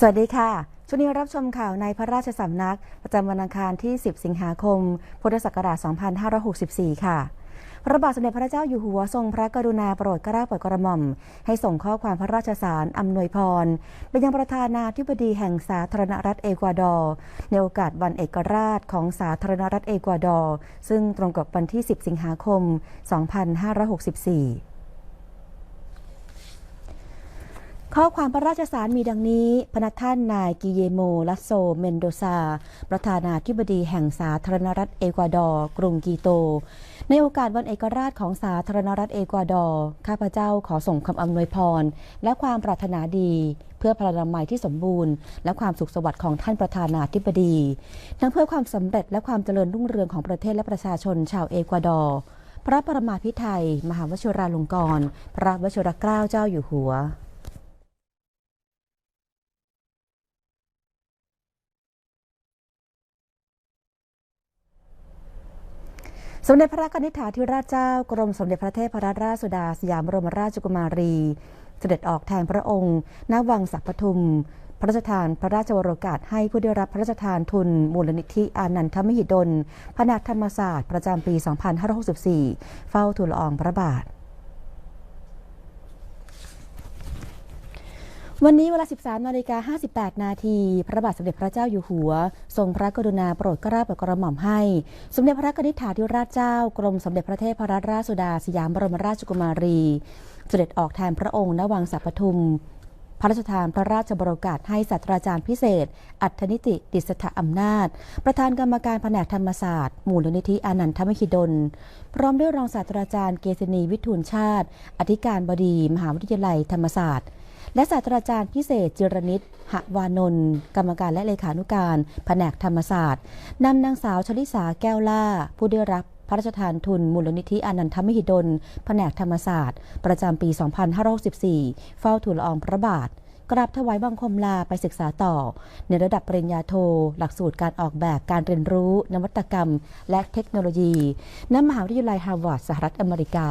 สวัสดีค่ะ ช่วงนี้รับชมข่าวในพระราชสำนัก ประจำวันอังคารที่ 10 สิงหาคม พุทธศักราช 2564 ค่ะ พระบาทสมเด็จพระเจ้าอยู่หัวทรงพระกรุณาโปรดเกล้าโปรดกระหม่อม ให้ส่งข้อความพระราชสารอำนวยพรไปยังประธานาธิบดีแห่งสาธารณรัฐเอกวาดอร์ในโอกาสวันเอกราชของสาธารณรัฐเอกวาดอร์ซึ่งตรงกับวันที่ 10 สิงหาคม 2564 ข้อความพระราชสารมีดังนี้ พนักท่านนายกิเยโมลัสโซเมนโดซา ประธานาธิบดีแห่งสาธารณรัฐเอกวาดอร์ กรุงกีโต ในโอกาสวันเอกราชของสาธารณรัฐเอกวาดอร์ ข้าพเจ้าขอส่งคำอำนวยพร และความปรารถนาดี เพื่อพลานามัยที่สมบูรณ์ และความสุขสวัสดิ์ของท่านประธานาธิบดี ทั้งเพื่อความสำเร็จและความเจริญรุ่งเรืองของประเทศและประชาชนชาวเอกวาดอร์ พระประมาพิไทยมหาวชิราลงกรณ์พระวชิรเกล้าเจ้าอยู่หัว สมเด็จพระกนิษฐาธิราชเจ้ากรมสมเด็จพระเทพรัตนราชสุดาสยามบรมราชกุมารี เสด็จออกแทนพระองค์ณวังสักปทุม พระราชทานพระราชวโรกาสให้ผู้ได้รับพระราชทานทุน มูลนิธิอานันทมหิดลแผนกธรรมศาสตร์ ประจำปี 2564 เฝ้าทูลละอองพระบาท วันนี้เวลา 13นาฬิกา58 นาที พระบาทสมเด็จพระเจ้าอยู่หัว ทรงพระกรุณาโปรดเกล้าโปรดกระหม่อมให้ สมเด็จพระกนิษฐาธิราชเจ้า กรมสมเด็จพระเทพรัตนราชสุดาสยามบรมราชกุมารี เสด็จออกแทนพระองค์ณวังสัปทุม พระราชทานพระราชบรกาสให้ศาสตราจารย์พิเศษ อัธนิติดิษฐอำนาจ ประธานกรรมการแผนกธรรมศาสตร์ มูลนิธิอานันทมหิดล พร้อมด้วยรองศาสตราจารย์เกษณีวิทูลชาติ อธิการบดี มหาวิทยาลัยธรรมศาสตร์ และศาสตราจารย์พิเศษจิรนิตหวานนท์กรรมการและเลขานุการ แผนกธรรมศาสตร์นำนางสาวชลิสาแก้วล่า ผู้ได้รับพระราชทานทุนมูลนิธิอนันทมหิดล แผนกธรรมศาสตร์ ประจำปี 2564 เฝ้าทูลละอองพระบาท กราบถวายบังคมลาไปศึกษาต่อ ในระดับปริญญาโท หลักสูตรการออกแบบการเรียนรู้ นวัตกรรม และเทคโนโลยีณมหาวิทยาลัยฮาร์วาร์ดสหรัฐอเมริกา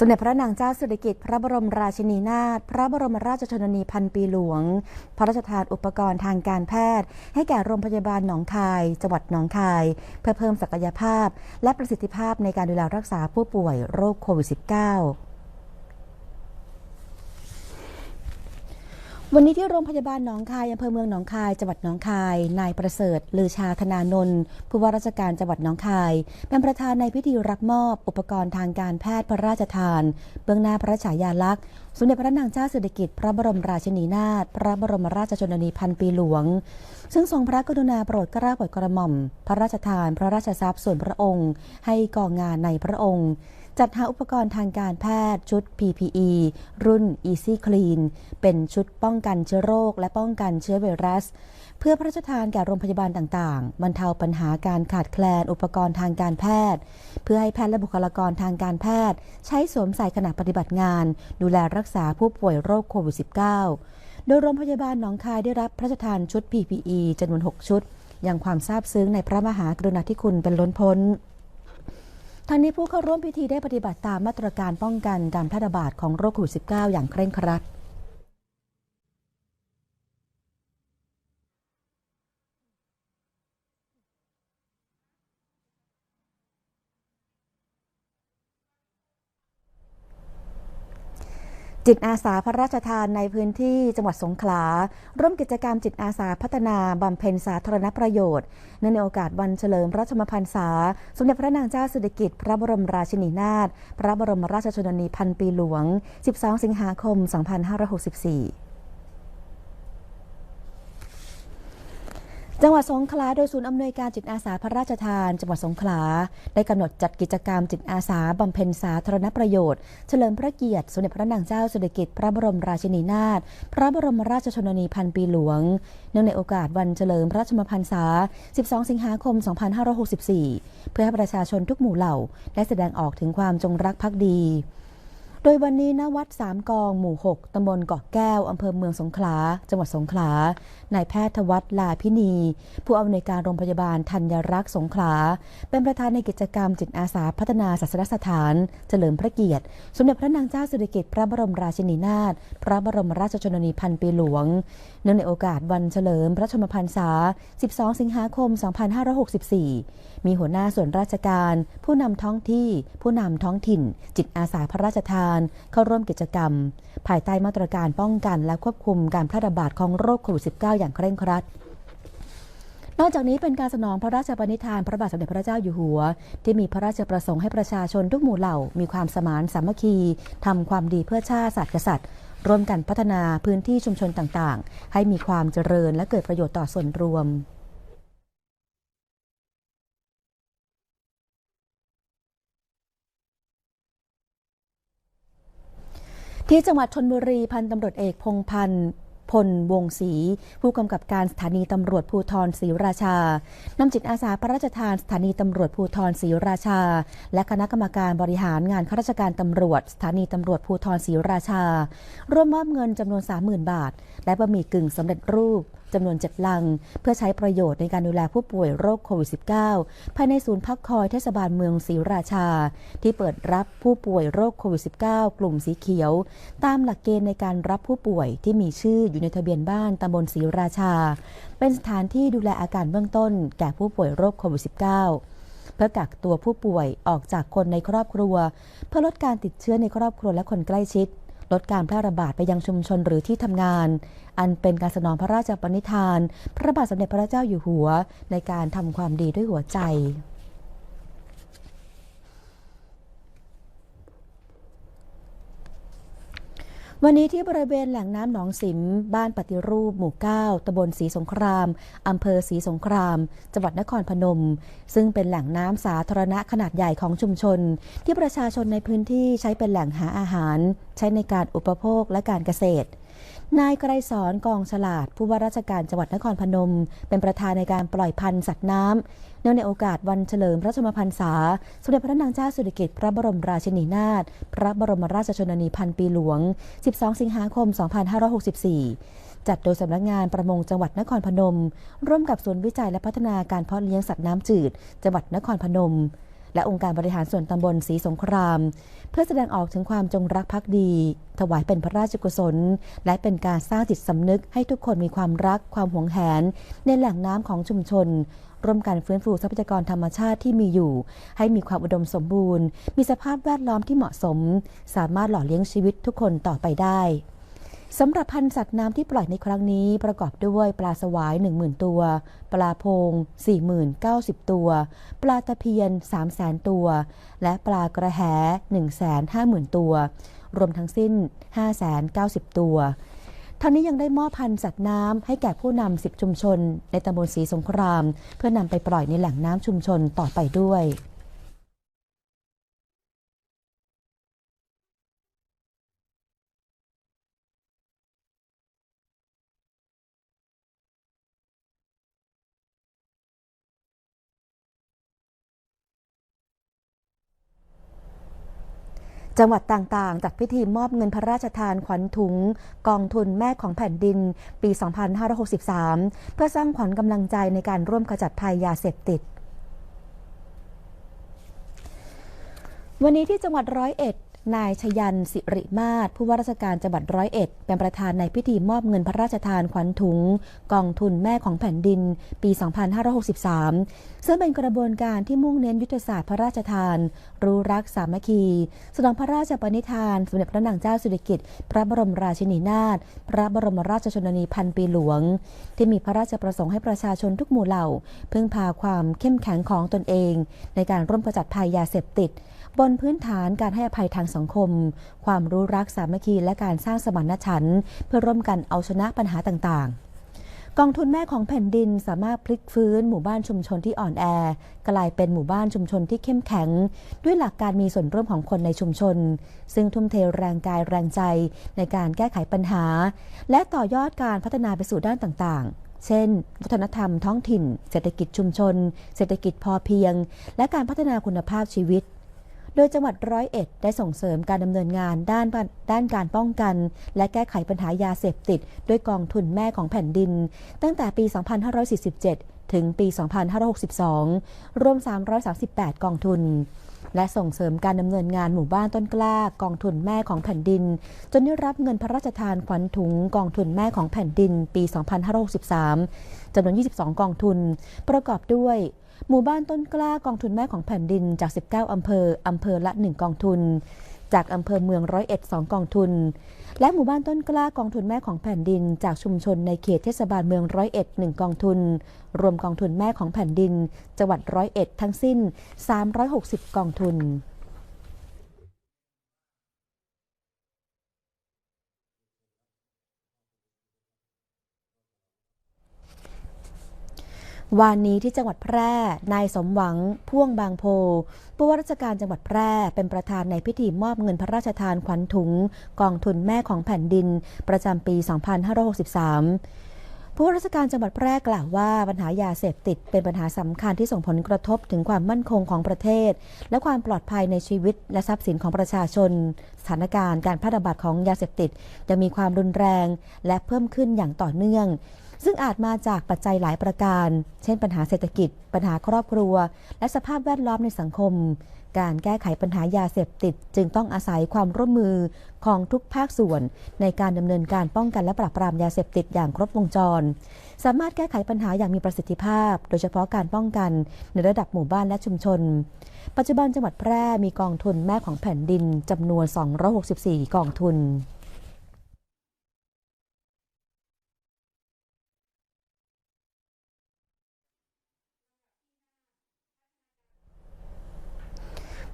สมเด็จพระนางเจ้าสิริกิติ์พระบรมราชินีนาถพระบรมราชชนนีพันปีหลวง พระราชทานอุปกรณ์ทางการแพทย์ ให้แก่โรงพยาบาลหนองคาย จังหวัดหนองคาย เพื่อเพิ่มศักยภาพ และประสิทธิภาพในการดูแลรักษาผู้ป่วยโรคโควิด -19 วันนี้ที่โรงพยาบาลหนองคายอำเภอเมืองหนองคายจังหวัดหนองคาย นายประเสริฐ ลือชาธนานนท์ผู้ว่าราชการจังหวัดหนองคาย เป็นประธานในพิธีรับมอบอุปกรณ์ทางการแพทย์พระราชทาน เบื้องหน้าพระฉายาลักษณ์ สมเด็จพระนางเจ้าสิริกิติ์พระบรมราชินีนาถพระบรมราชชนนีพันปีหลวง ซึ่งทรงพระกรุณาโปรดเกล้าโปรดกระหม่อม พระราชทาน พระราชทรัพย์ส่วนพระองค์ ให้กองงานในพระองค์ จัดหาอุปกรณ์ทางการแพทย์ชุด PPE รุ่น Easy Clean เป็นชุดป้องกันเชื้อโรค และป้องกันเชื้อไวรัส เพื่อพระราชทานแก่โรงพยาบาลต่างๆ บรรเทาปัญหาการขาดแคลนอุปกรณ์ทางการแพทย์ เพื่อให้แพทย์และบุคลากรทางการแพทย์ ใช้สวมใส่ขณะปฏิบัติงาน ดูแลรักษาผู้ป่วยโรคโควิด -19 โดยโรงพยาบาลหนองคายได้รับพระราชทานชุด PPE จำนวน 6 ชุด อย่างความซาบซึ้งในพระมหากรุณาธิคุณเป็นล้นพ้น ทั้งนี้ผู้เข้าร่วมพิธีได้ปฏิบัติตามมาตรการป้องกันการแพร่ระบาดของโรคโควิด -19 อย่างเคร่งครัด จิตอาสาพระราชทานในพื้นที่จังหวัดสงขลา ร่วมกิจกรรมจิตอาสาพัฒนาบำเพ็ญสาธารณประโยชน์เนื่องในโอกาสวันเฉลิมพระชมพรรษา สมเด็จพระนางเจ้าสิริกิติ์พระบรมราชินีนาถพระบรมราชชนนีพันปีหลวง 12 สิงหาคม 2564 จังหวัดสงขลาโดยศูนย์อำนวยการจิตอาสาพระราชทาน จังหวัดสงขลาได้กำหนดจัดกิจกรรมจิตอาสาบำเพ็ญสาธารณประโยชน์ เฉลิมพระเกียรติ สมเด็จพระนางเจ้าสิริกิติ์พระบรมราชินีนาถพระบรมราชชนนีพันปีหลวง เนื่องในโอกาสวันเฉลิมพระชมพรรษา 12 สิงหาคม 2564 เพื่อให้ประชาชนทุกหมู่เหล่า ได้แสดงออกถึงความจงรักภักดี ดยวันนี้ณวัดสามกองหมู่ 6 ตำบลเกาะแก้ว อำเภอเมืองสงขลา จังหวัดสงขลา นายแพทย์ทวัฒลาพินี ผู้อำนวยการโรงพยาบาลธัญรักษ์สงขลา เป็นประธานในกิจกรรมจิตอาสาพัฒนาศาสนสถาน เฉลิมพระเกียรติ สมเด็จพระนางเจ้าสิริกิติ์พระบรมราชินีนาถ พระบรมราชชนนีพันปีหลวง นื่องในโอกาสวันเฉลิมพระชนมพรรษา 12 สิงหาคม 2564 มีหัวหน้าส่วนราชการ ผู้นำท้องที่ ผู้นำท้องถิ่น จิตอาสาพระราชทาน เข้าร่วมกิจกรรม ภายใต้มาตรการป้องกันและควบคุมการแพร่ระบาดของโรคโควิด -19 อย่างเคร่งครัดนอกจากนี้เป็นการสนองพระราชปณิธานพระบาทสมเด็จพระเจ้าอยู่หัว ที่มีพระราชประสงค์ให้ประชาชนทุกหมู่เหล่า มีความสมานสามัคคีทำความดีเพื่อชาติศาสตร์กษัตริย์ ร่วมกันพัฒนาพื้นที่ชุมชนต่างๆ ให้มีความเจริญและเกิดประโยชน์ต่อส่วนรวมที่จังหวัดชนบุรีพันตำรวจเอกพงพันธ์ พลวงศรีผู้กำกับการสถานีตำรวจภูธรศรีราชานำจิตอาสาพระราชทานสถานีตำรวจภูธรศรีราชา และคณะกรรมการบริหารงานข้าราชการตำรวจ สถานีตำรวจภูธรศรีราชา ร่วมมอบเงินจำนวน 30,000 บาท และบะหมี่กึ่งสำเร็จรูปจำนวน7ลัง เพื่อใช้ประโยชน์ในการดูแลผู้ป่วยโรคโควิด -19 ภายในศูนย์พักคอยเทศบาลเมืองศรีราชา ที่เปิดรับผู้ป่วยโรคโควิด -19 กลุ่มสีเขียว ตามหลักเกณฑ์ในการรับผู้ป่วยที่มีชื่ออยู่ในทะเบียนบ้านตำบลศรีราชา เป็นสถานที่ดูแลอาการเบื้องต้น แก่ผู้ป่วยโรคโควิด -19 เพื่อกักตัวผู้ป่วยออกจากคนในครอบครัว เพื่อลดการติดเชื้อในครอบครัวและคนใกล้ชิด ลดการแพร่ระบาดไปยังชุมชนหรือที่ทำงาน อันเป็นการสนองพระราชปณิธาน พระบาทสมเด็จพระเจ้าอยู่หัว ในการทำความดีด้วยหัวใจ วันนี้ที่บริเวณแหล่งน้ำหนองสิม บ้านปฏิรูปหมู่ 9ตำบลศรีสงคราม อำเภอศรีสงคราม จังหวัดนครพนม ซึ่งเป็นแหล่งน้ำสาธารณะขนาดใหญ่ของชุมชน ที่ประชาชนในพื้นที่ใช้เป็นแหล่งหาอาหาร ใช้ในการอุปโภคและการเกษตร นายไกรสอนกองฉลาด ผู้ว่าราชการจังหวัดนครพนม เป็นประธานในการปล่อยพันธุ์สัตว์น้ำเนื่องในโอกาสวันเฉลิมพระชนมพรรษา สมเด็จพระนางเจ้าสิริกิติ์พระบรมราชินีนาถพระบรมราชชนนีพันปีหลวง 12 สิงหาคม 2564 จัดโดยสำนักงานประมงจังหวัดนครพนม ร่วมกับศูนย์วิจัยและพัฒนาการเพาะเลี้ยงสัตว์น้ำจืด จังหวัดนครพนม และองค์การบริหารส่วนตำบลศรีสงคราม เพื่อแสดงออกถึงความจงรักภักดี ถวายเป็นพระราชกุศล และเป็นการสร้างจิตสำนึกให้ทุกคนมีความรักความหวงแหน ในแหล่งน้ำของชุมชน ร่วมกันฟื้นฟูทรัพยากรธรรมชาติที่มีอยู่ ให้มีความอุดมสมบูรณ์ มีสภาพแวดล้อมที่เหมาะสม สามารถหล่อเลี้ยงชีวิตทุกคนต่อไปได้ สำหรับพันธุ์สัตว์น้ำที่ปล่อยในครั้งนี้ประกอบด้วยปลาสวาย 10,000 ตัว ปลาโพง 40,090 ตัว ปลาตะเพียน 300,000 ตัว และปลากระแห 150,000 ตัว รวมทั้งสิ้น590 ตัวทั้งนี้ยังได้มอบพันธุ์สัตว์น้ำให้แก่ผู้นำ10ชุมชน ในตำบลศรีสงคราม เพื่อนำไปปล่อยในแหล่งน้ำชุมชนต่อไปด้วย จังหวัดต่างๆ จัดพิธีมอบเงินพระราชทานขวัญถุง กองทุนแม่ของแผ่นดิน ปี 2563 เพื่อสร้างขวัญกำลังใจในการร่วมขจัดภัยยาเสพติดวันนี้ที่จังหวัดร้อยเอ็ด นายชยันสิริมาศผู้ว่าราชการจังหวัดร้อยเอ็ด เป็นประธานในพิธีมอบเงินพระราชทานขวัญถุง กองทุนแม่ของแผ่นดิน ปี 2563 ซึ่งเป็นกระบวนการที่มุ่งเน้นยุทธศาสตร์พระราชทาน รู้รักสามัคคี สนองพระราชปณิธาน สมเด็จพระนางเจ้าสิริกิติ์พระบรมราชินีนาถพระบรมราชชนนีพันปีหลวง ที่มีพระราชประสงค์ให้ประชาชนทุกหมู่เหล่า พึ่งพาความเข้มแข็งของตนเอง ในการร่วมกำจัดภัยยาเสพติด บนพื้นฐานการให้อภัยทางสังคม ความรู้รักสามัคคีและการสร้างสมานฉันท์เพื่อร่วมกันเอาชนะปัญหาต่างๆ กองทุนแม่ของแผ่นดินสามารถพลิกฟื้นหมู่บ้านชุมชนที่อ่อนแอ กลายเป็นหมู่บ้านชุมชนที่เข้มแข็ง ด้วยหลักการมีส่วนร่วมของคนในชุมชน ซึ่งทุ่มเทแรงกายแรงใจในการแก้ไขปัญหา และต่อยอดการพัฒนาไปสู่ด้านต่างๆเช่น วัฒนธรรมท้องถิ่น เศรษฐกิจชุมชน เศรษฐกิจพอเพียง และการพัฒนาคุณภาพชีวิต โดยจังหวัดร้อยเอ็ดได้ส่งเสริมการดำเนินงานด้านด้านการป้องกัน และแก้ไขปัญหายาเสพติด ด้วยกองทุนแม่ของแผ่นดิน ตั้งแต่ปี 2547 ถึงปี 2562 รวม 338 กองทุนและส่งเสริมการดำเนินงานหมู่บ้านต้นกล้ากองทุนแม่ของแผ่นดิน จนได้รับเงินพระราชทานขวัญถุงกองทุนแม่ของแผ่นดิน ปี 2563จำนวน 22 กองทุน ประกอบด้วย หมู่บ้านต้นกล้ากองทุนแม่ของแผ่นดินจาก 19 อำเภอ อำเภอละ 1 กองทุน จากอำเภอเมืองร้อยเอ็ดสองกองทุน และหมู่บ้านต้นกล้ากองทุนแม่ของแผ่นดิน จากชุมชนในเขตเทศบาลเมืองร้อยเอ็ดหนึ่งกองทุน รวมกองทุนแม่ของแผ่นดิน จังหวัดร้อยเอ็ดทั้งสิ้น 360 กองทุน วานนี้ที่จังหวัดแพร่ นายสมหวังพ่วงบางโพผู้ว่าราชการจังหวัดแพร่เป็นประธานในพิธีมอบเงินพระราชทานขวัญถุง กองทุนแม่ของแผ่นดิน ประจำปี 2563 ผู้ว่าราชการจังหวัดแพร่กล่าวว่าปัญหายาเสพติดเป็นปัญหาสำคัญที่ส่งผลกระทบถึงความมั่นคงของประเทศ และความปลอดภัยในชีวิตและทรัพย์สินของประชาชน ถานการณ์การแพร่ระบาดของยาเสพติดยังมีความรุนแรงและเพิ่มขึ้นอย่างต่อเนื่อง ซึ่งอาจมาจากปัจจัยหลายประการ เช่นปัญหาเศรษฐกิจ ปัญหาครอบครัว และสภาพแวดล้อมในสังคม การแก้ไขปัญหายาเสพติด จึงต้องอาศัยความร่วมมือของทุกภาคส่วน ในการดำเนินการป้องกันและปราบปรามยาเสพติดอย่างครบวงจร สามารถแก้ไขปัญหาอย่างมีประสิทธิภาพ โดยเฉพาะการป้องกันในระดับหมู่บ้านและชุมชน ปัจจุบันจังหวัดแพร่มีกองทุนแม่ของแผ่นดินจำนวน 264 กองทุน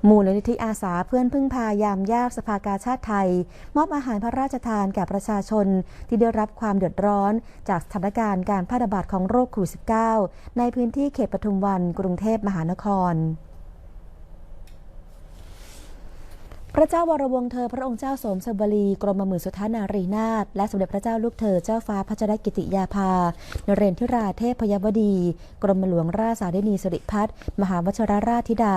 มูลนิธิอาสาเพื่อนพึ่งพายามยากสภากาชาติไทย มอบอาหารพระราชทานแก่ประชาชนที่ได้รับความเดือดร้อน จากสถานการณ์การแพร่ระบาดของโรคโควิด -19 ในพื้นที่เขตปทุมวันกรุงเทพมหานครพระเจ้าวรวงเธอพระองค์เจ้าสมสบลีกรมหมื่นสุทานารีนาถและสมเด็จพระเจ้าลูกเธอเจ้าฟ้าพัชรกิติยาภา นเรนทิราเทพพยาวดี กรมหลวงราชสารินีสิริพัฒน์มหาวชรราชธิดา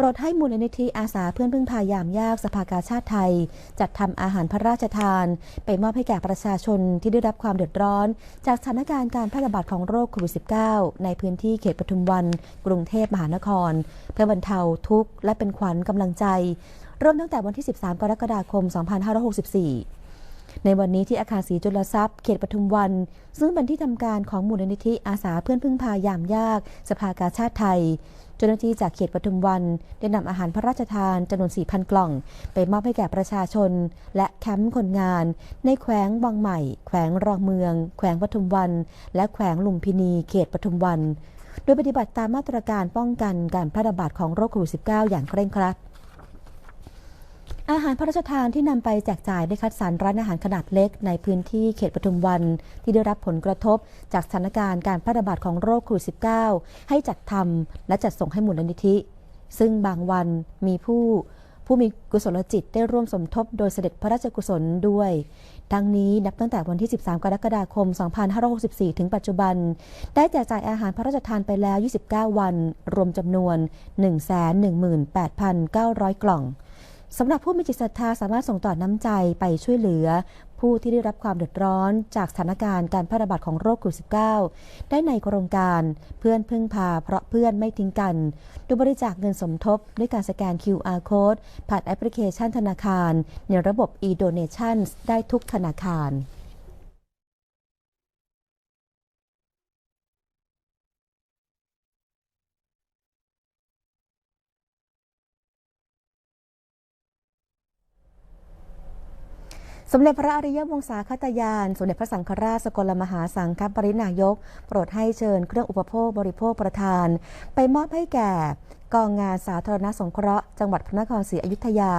ปรดให้มูลนิธิอาสาเพื่อนพึ่งพายามยากสภากาชาติไทย จัดทำอาหารพระราชทาน ไปมอบให้แก่ประชาชนที่ได้รับความเดือดร้อน จากสถานการณ์การแพร่ระบาดของโรคโควิด -19 ในพื้นที่เขตปทุมวัน กรุงเทพมหานคร เพื่อบรรเทาทุกข์และเป็นขวัญกำลังใจ เริ่มตั้งแต่วันที่ 13 กรกฎาคม 2564 ในวันนี้ที่อาคารศรีจุลทรัพย์เขตปทุมวัน ซึ่งเป็นที่ทำการของมูลนิธิอาสาเพื่อนพึ่งพายามยาก สภากาชาติไทย เจ้าหน้าที่จากเขตปทุมวัน ได้นำอาหารพระราชทานจำนวน 4,000 กล่อง ไปมอบให้แก่ประชาชน และแคมป์คนงาน ในแขวงวังใหม่ แขวงรองเมือง แขวงปทุมวัน และแขวงลุมพินี เขตปทุมวัน โดยปฏิบัติตามมาตรการป้องกันการแพร่ระบาดของโรคโควิด -19 อย่างเคร่งครัด อาหารพระราชทานที่นำไปแจกจ่ายได้คัดสรรร้านอาหารขนาดเล็กในพื้นที่เขตปทุมวัน ที่ได้รับผลกระทบ จากสถานการณ์การแพร่ระบาดของโรคโควิด -19 ให้จัดทำและจัดส่งให้มูลนิธิ ซึ่งบางวันมีผู้ผู้มีกุศลจิตได้ร่วมสมทบโดยเสด็จพระราชกุศลด้วย ดังนี้นับตั้งแต่วันที่ 13 กรกฎาคม 2564 ถึงปัจจุบัน ได้แจกจ่ายอาหารพระราชทานไปแล้ว 29 วัน รวมจำนวน 118,900 กล่อง สำหรับผู้มีจิตศรัทธาสามารถส่งต่อน้ำใจไปช่วยเหลือ ผู้ที่ได้รับความเดือดร้อนจากสถานการณ์การแพร่ระบาดของโรคโควิด -19 ได้ในโครงการเพื่อนพึ่งพาเพราะเพื่อนไม่ทิ้งกัน โดยบริจาคเงินสมทบ ด้วยการสแกน QR code ผ่านแอปพลิเคชันธนาคาร ในระบบ e-donations ได้ทุกธนาคาร สมเด็จพระอริยวงศาคตยาน สมเด็จพระสังฆราชสกลมหาสังฆปรินายก โปรดให้เชิญเครื่องอุปโภคบริโภคประทาน ไปมอบให้แก่กองงานสาธารณสงเคราะห์จังหวัดพระนครศรีอยุธยา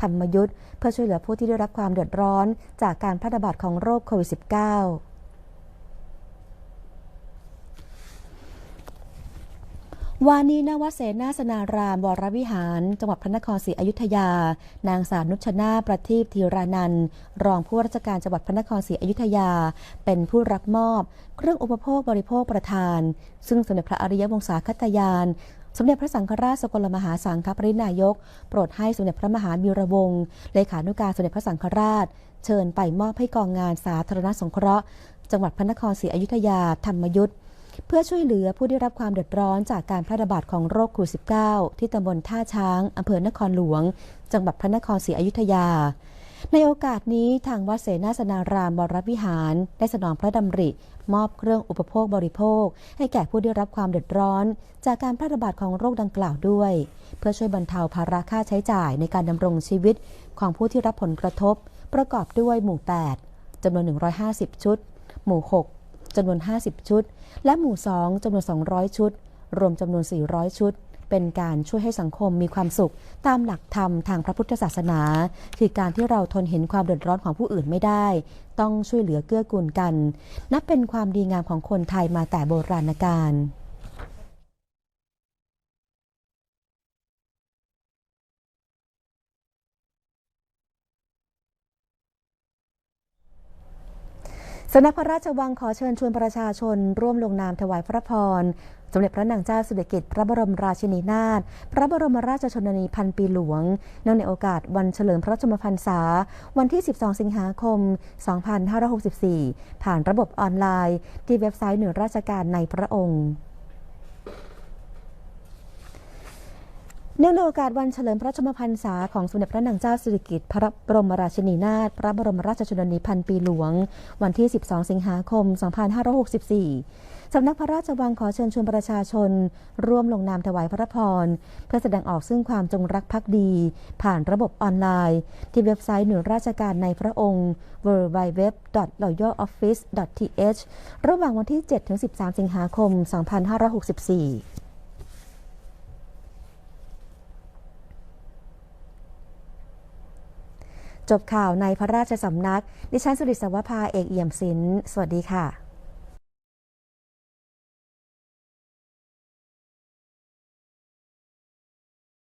ธรรมยุทธ์เพื่อช่วยเหลือผู้ที่ได้รับความเดือดร้อน จากการแพร่ระบาดของโรคโควิด -19 วานีนวเสนาสนารามวรวิหาร จังหวัดพระนครศรีอยุธยา นางสาวนุชนาประทีปธีรานันรองผู้ราชการจังหวัดพระนครศรีอยุธยา เป็นผู้รับมอบ เครื่องอุปโภคบริโภคประทาน ซึ่งสมเด็จพระอริยวงศาคตยาน สมเด็จพระสังฆราชสกลมหาสังฆปรินายก โปรดให้สมเด็จพระมหาบีระวงศ์เลขานุการสมเด็จพระสังฆราช เชิญไปมอบให้กองงานสาธารณสงเคราะห์ จังหวัดพระนครศรีอยุธยาธรรมยุทธ เพื่อช่วยเหลือผู้ได้รับความเดือดร้อนจากการแพร่ระบาดของโรคโควิด -19 ที่ตำบลท่าช้างอำเภอนครหลวง จังหวัดพระนครศรีอยุธยา ในโอกาสนี้ทางวัดเสนาสนารามบรวิหาร ได้สนองพระดำริ มอบเครื่องอุปโภคบริโภค ให้แก่ผู้ได้รับความเดือดร้อน จากการแพร่ระบาดของโรคดังกล่าวด้วย เพื่อช่วยบรรเทาภาระค่าใช้จ่ายในการดำรงชีวิตของผู้ที่รับผลกระทบ ประกอบด้วยหมู่ 8จำนวน 150 ชุด หมู่ 6 จำนวน 50 ชุด และหมู่ 2จำนวน 200 ชุด รวมจำนวน 400 ชุด เป็นการช่วยให้สังคมมีความสุข ตามหลักธรรมทางพระพุทธศาสนา คือการที่เราทนเห็นความเดือดร้อนของผู้อื่นไม่ได้ ต้องช่วยเหลือเกื้อกูลกัน นับเป็นความดีงามของคนไทยมาแต่โบราณกาล สำนักพระราชวังขอเชิญชวนประชาชน ร่วมลงนามถวายพระพร สมเด็จพระนางเจ้าสิริกิติ์พระบรมราชินีนาถพระบรมราชชนนีพันปีหลวง เนื่องในโอกาสวันเฉลิมพระชนมพรรษา วันที่ 12 สิงหาคม 2564 ผ่านระบบออนไลน์ ที่เว็บไซต์หน่วยราชการในพระองค์ เนื่องในโอกาสวันเฉลิมพระชมพรรษาของสมเด็จพระนางเจ้าสิริกิติ์พระบรมราชินีนาถพระบรมราชชนนีพันปีหลวง วันที่ 12 สิงหาคม 2564 สำนักพระราชวังขอเชิญชวนประชาชน ร่วมลงนามถวายพระพร เพื่อแสดงออกซึ่งความจงรักภักดี ผ่านระบบออนไลน์ ที่เว็บไซต์หน่วยราชการในพระองค์ www.royaloffice.th ระหว่างวันที่ 7-13 สิงหาคม 2564 จบข่าวในพระราชสำนัก ดิฉันสุริศวภาเอกเอี่ยมศิลป์สวัสดีค่ะ